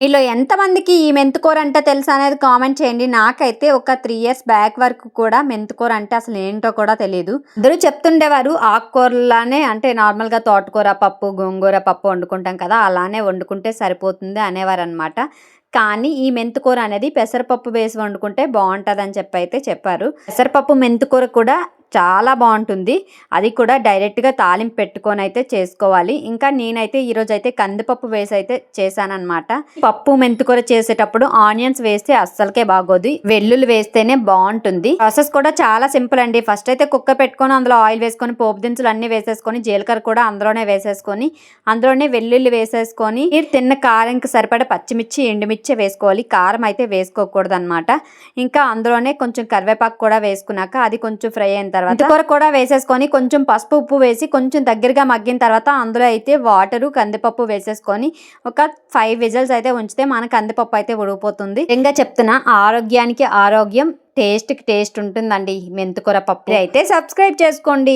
మీలో ఎంతమందికి ఈ మెంతుకూర అంటే తెలుసు అనేది కామెంట్ చేయండి. నాకైతే ఒక త్రీ ఇయర్స్ బ్యాక్ వరకు కూడా మెంతుకూర అంటే అసలు ఏంటో కూడా తెలియదు అందరూ చెప్తుండేవారు ఆకుకూరలానే అంటే నార్మల్గా తోటకూర పప్పు గోంగూర పప్పు వండుకుంటాం కదా అలానే వండుకుంటే సరిపోతుంది అనేవారు అనమాట కానీ ఈ మెంతుకూర అనేది పెసరపప్పు వేసి వండుకుంటే బాగుంటుంది అని చెప్పి అయితే చెప్పారు. పెసరపప్పు మెంతుకూర కూడా చాలా బాగుంటుంది. అది కూడా డైరెక్ట్గా తాలింపు పెట్టుకొని అయితే చేసుకోవాలి. ఇంకా నేనైతే ఈరోజు అయితే కందిపప్పు వేసి అయితే చేశానమాట పప్పు మెంతుకూర చేసేటప్పుడు ఆనియన్స్ వేస్తే అస్సలకే బాగోదు. వెల్లుల్లి వేస్తేనే బాగుంటుంది. ప్రాసెస్ కూడా చాలా సింపుల్ అండి. ఫస్ట్ అయితే కుక్క పెట్టుకొని అందులో ఆయిల్ వేసుకొని పోపు దినుసులు అన్ని వేసేసుకొని జీలకర్ర కూడా అందులోనే వేసేసుకొని అందులోనే వెల్లుల్లి వేసేసుకొని మీరు తిన్న కారంకి సరిపడా పచ్చిమిర్చి ఎండుమిర్చి వేసుకోవాలి. కారం అయితే వేసుకోకూడదు అనమాట ఇంకా అందులోనే కొంచెం కరివేపాకు కూడా వేసుకున్నాక అది కొంచెం ఫ్రై అయిన తర్వాత కూర కూడా వేసేసుకొని కొంచెం పసుపు ఉప్పు వేసి కొంచెం దగ్గరగా మగ్గిన తర్వాత అందులో అయితే వాటరు కందిపప్పు వేసేసుకొని ఒక ఫైవ్ విజిల్స్ అయితే ఉంచితే మన కందిపప్పు అయితే ఉడికిపోతుంది. ఇంకా చెప్తున్నా ఆరోగ్యానికి ఆరోగ్యం టేస్ట్కి టేస్ట్ ఉంటుందండి మెంతుకూర పప్పు. అయితే సబ్స్క్రైబ్ చేసుకోండి.